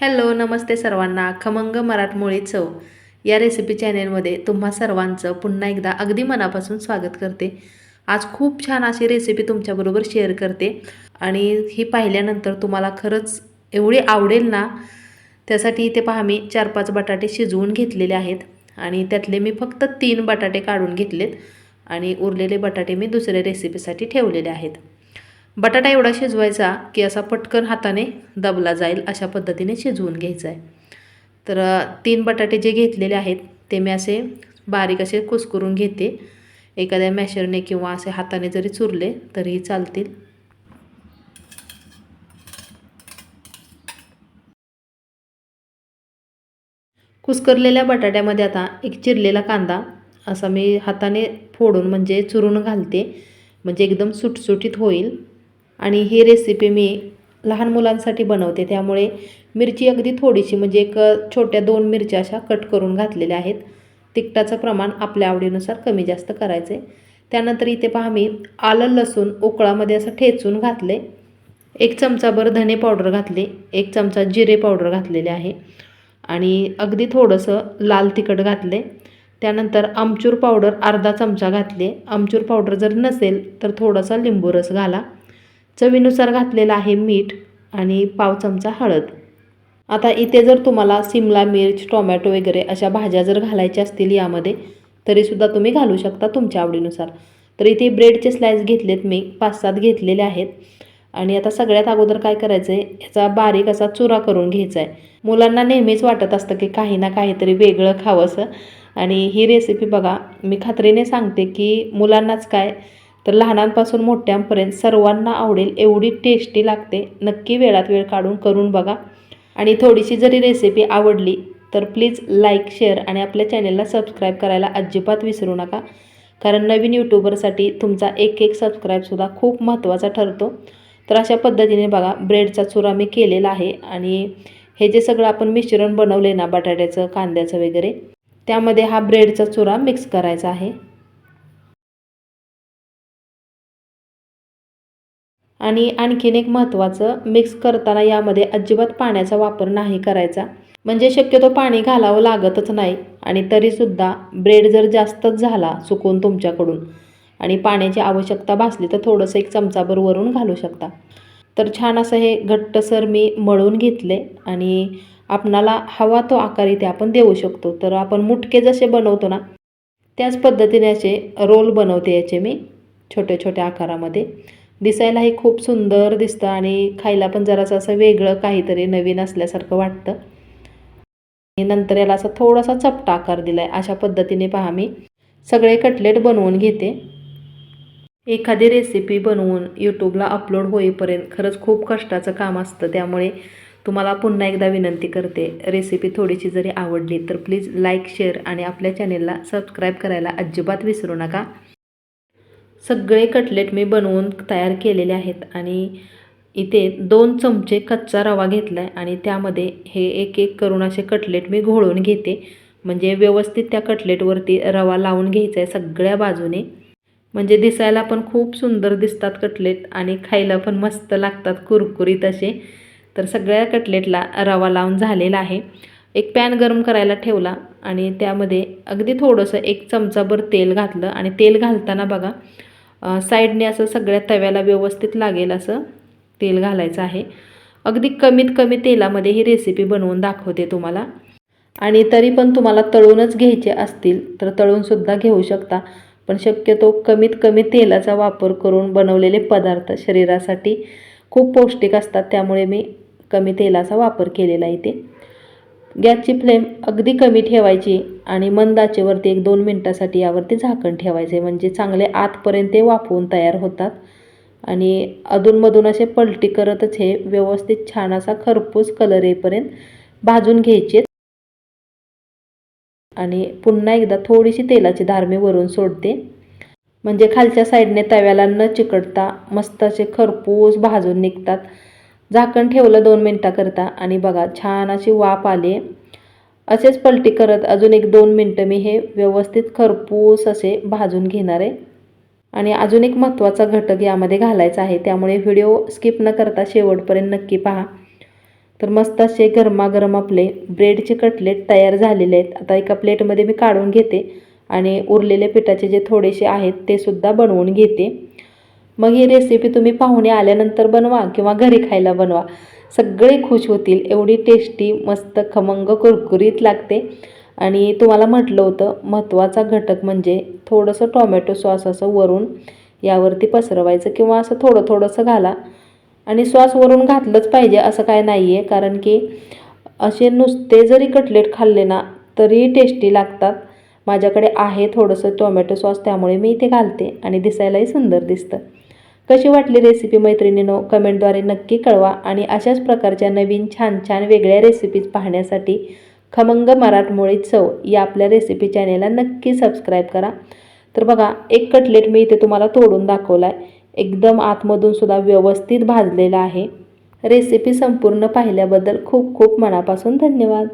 Hello नमस्ते सर्वांना. खमंग मराठमोळी चव. या रेसिपी चॅनेलमध्ये तुम्हा सर्वांचं पुन्हा एकदा अगदी मनापासून स्वागत करते. आज खूप छान अशी रेसिपी तुमच्याबरोबर शेअर करते. आणि ही पाहिल्यानंतर तुम्हाला खरंच एवढी आवडेल ना त्यासाठी इथे पहा मी चार पाच बटाटे शिजवून घेतलेले आहेत. आणि त्यातले मी फक्त तीन बटाटे काढून घेतलेत. आणि उरलेले बटाटे मी दुसऱ्या रेसिपीसाठी ठेवलेले आहेत. बटाटा एवढा शिजवायचा की असा पटकन हाताने दबला जाईल अशा पद्धतीने शिजवून घ्यायचा आहे तर तीन बटाटे जे घेतलेले आहेत ते मी असे बारीक असे कुस्करून घेते. एखाद्या मॅशरने किंवा असे हाताने जरी चुरले तरीही चालतील. कुस्करलेल्या बटाट्यामध्ये आता एक चिरलेला कांदा असा मी हाताने फोडून म्हणजे चुरून घालते. म्हणजे एकदम सुटसुटीत होईल. आणि ही रेसिपी मी लहान मुलांसाठी बनवते. त्यामुळे मिरची अगदी थोडीशी म्हणजे एक छोट्या दोन मिरच्या अशा कट करून घातलेल्या आहेत. तिखटाचं प्रमाण आपल्या आवडीनुसार कमी जास्त करायचं आहे त्यानंतर इथे पहा मी आलं लसूण उकळामध्ये असं ठेचून घातले एक चमचाभर धने पावडर घातले एक चमचा जिरे पावडर घातलेले आहे. आणि अगदी थोडंसं लाल तिखट घातले. त्यानंतर आमचूर पावडर अर्धा चमचा घातले. आमचूर पावडर जर नसेल तर थोडासा लिंबू रस घाला. चवीनुसार घातलेलं आहे मीठ आणि पाव चमचा हळद. आता इथे जर तुम्हाला सिमला मिर्च टोमॅटो वगैरे अशा भाज्या जर घालायच्या असतील यामध्ये तरीसुद्धा तुम्ही घालू शकता तुमच्या आवडीनुसार. तर इथे ब्रेडचे स्लाइस घेतलेत मी पाच सात घेतलेले आहेत. आणि आता सगळ्यात अगोदर काय करायचं आहे याचा बारीक असा चुरा करून घ्यायचा आहे मुलांना नेहमीच वाटत असतं की काही ना काहीतरी वेगळं खावंसं. आणि ही रेसिपी बघा मी खात्रीने सांगते की मुलांनाच काय तर लहानांपासून मोठ्यांपर्यंत सर्वांना आवडेल एवढी टेस्टी लागते. नक्की वेळात वेळ काढून करून बघा. आणि थोडीशी जरी रेसिपी आवडली तर प्लीज लाईक शेअर आणि आपल्या चॅनेलला सबस्क्राईब करायला अजिबात विसरू नका. कारण नवीन यूट्यूबरसाठी तुमचा एक एक सबस्क्राईबसुद्धा खूप महत्त्वाचा ठरतो. तर अशा पद्धतीने बघा ब्रेडचा चुरा मी केलेला आहे आणि हे जे सगळं आपण मिश्रण बनवले ना बटाट्याचं कांद्याचं वगैरे त्यामध्ये हा ब्रेडचा चुरा मिक्स करायचा आहे. आणि आणखीन एक महत्त्वाचं मिक्स करताना यामध्ये अजिबात पाण्याचा वापर नाही करायचा. म्हणजे शक्यतो पाणी घालावं लागतच नाही आणि तरीसुद्धा ब्रेड जर जास्तच झाला चुकून तुमच्याकडून आणि पाण्याची आवश्यकता भासली तर थोडंसं एक चमचाभर वरून घालू शकता. तर छान असं हे घट्टसर मी मळून घेतले आणि आपणाला हवा तो आकार इथे आपण देऊ शकतो. तर आपण मुटके जसे बनवतो ना त्याच पद्धतीने असे रोल बनवते याचे मी छोट्या छोट्या आकारामध्ये. दिसायलाही खूप सुंदर दिसतं आणि खायला पण जरासं असं वेगळं काहीतरी नवीन असल्यासारखं वाटतं. आणि नंतर याला असा थोडासा चपटा आकार दिला आहे अशा पद्धतीने पहा मी. सगळे कटलेट बनवून घेते. एखादी रेसिपी बनवून यूट्यूबला अपलोड होईपर्यंत खरंच खूप कष्टाचं काम असतं. त्यामुळे तुम्हाला पुन्हा एकदा विनंती करते रेसिपी थोडीशी जरी आवडली तर प्लीज लाईक शेअर आणि आपल्या चॅनेलला सबस्क्राईब करायला अजिबात विसरू नका. सगळे कटलेट मी बनवून तयार केलेले आहेत आणि इथे दोन चमचे कच्चा रवा घेतला आहे आणि त्यामध्ये हे एक एक करून असे कटलेट मी घोळून घेते. म्हणजे व्यवस्थित त्या कटलेटवरती रवा लावून घ्यायचा आहे सगळ्या बाजूने. म्हणजे दिसायला पण खूप सुंदर दिसतात कटलेट आणि खायला पण मस्त लागतात कुरकुरीत असे. तर सगळ्या कटलेटला रवा लावून झालेला आहे. एक पॅन गरम करायला ठेवला आणि त्यामध्ये अगदी थोडंसं एक चमचाभर तेल घातलं आणि तेल घालताना बघा साईडने असं सगळ्या तव्याला व्यवस्थित लागेल असं तेल घालायचं आहे. अगदी कमीत कमी तेलामध्ये ही रेसिपी बनवून दाखवते तुम्हाला. आणि तरी पण तुम्हाला तळूनच घ्यायचे असतील तर तळूनसुद्धा घेऊ शकता. पण शक्यतो कमीत कमी तेलाचा वापर करून बनवलेले पदार्थ शरीरासाठी खूप पौष्टिक असतात त्यामुळे मी कमी तेलाचा वापर केलेला आहे इथे. गॅसची फ्लेम अगदी कमी ठेवायची आणि मंदाचेवरती एक दोन मिनटासाठी यावरती झाकण ठेवायचे. म्हणजे चांगले आतपर्यंत ते वाफवून तयार होतात. आणि अधूनमधून असे पलटी करतच हे व्यवस्थित छान असा खरपूस कलर येईपर्यंत भाजून घ्यायचे. आणि पुन्हा एकदा थोडीशी तेलाची धार मी वरून सोडते. म्हणजे खालच्या साईडने तव्याला न चिकटता मस्त असे खरपूस भाजून निघतात. झाकण ठेवलं दोन मिनटाकरता. आणि बघा छान अशी वाफ आली. असेच पलटी करत अजून एक दोन मिनटं मी हे व्यवस्थित खरपूस असे भाजून घेणार आहे. आणि अजून एक महत्त्वाचा घटक यामध्ये घालायचा आहे. त्यामुळे व्हिडिओ स्किप न करता शेवटपर्यंत नक्की पहा. तर मस्त असे गरमागरम आपले ब्रेडचे कटलेट तयार झालेले आहेत. आता एका प्लेटमध्ये मी काढून घेते. आणि उरलेले पिठाचे जे थोडेसे आहेत ते सुद्धा बनवून घेते. मग ही रेसिपी तुम्ही पाहुणे आल्यानंतर बनवा किंवा घरी खायला बनवा. सगळे खुश होतील. एवढी टेस्टी मस्त खमंग कुरकुरीत लागते. आणि तुम्हाला म्हटलं होतं महत्त्वाचा घटक म्हणजे थोडंसं टॉमॅटो सॉस असं वरून यावरती पसरवायचं किंवा असं थोडं थोडंसं घाला. आणि सॉस वरून घातलंच पाहिजे असं काय नाही आहे कारण की असे नुसते जरी कटलेट खाल्ले ना तरी टेस्टी लागतात. माझ्याकडे आहे थोडंसं टोमॅटो सॉस त्यामुळे मी इथे घालते आणि दिसायलाही सुंदर दिसतं. कशी वाटली रेसिपी मैत्रिणीनो? कमेंटद्वारे नक्की कळवा आणि अशाच प्रकारच्या नवीन छान छान वेगळ्या रेसिपीज पाहण्यासाठी खमंग मराठमोळी चव या आपल्या रेसिपी चॅनेलला नक्की सबस्क्राईब करा. तर बघा एक कटलेट मी इथे तुम्हाला तोडून दाखवला आहे एकदम आतमधून सुद्धा व्यवस्थित भाजलेला आहे. रेसिपी संपूर्ण पाहिल्याबद्दल खूप खूप मनापासून धन्यवाद.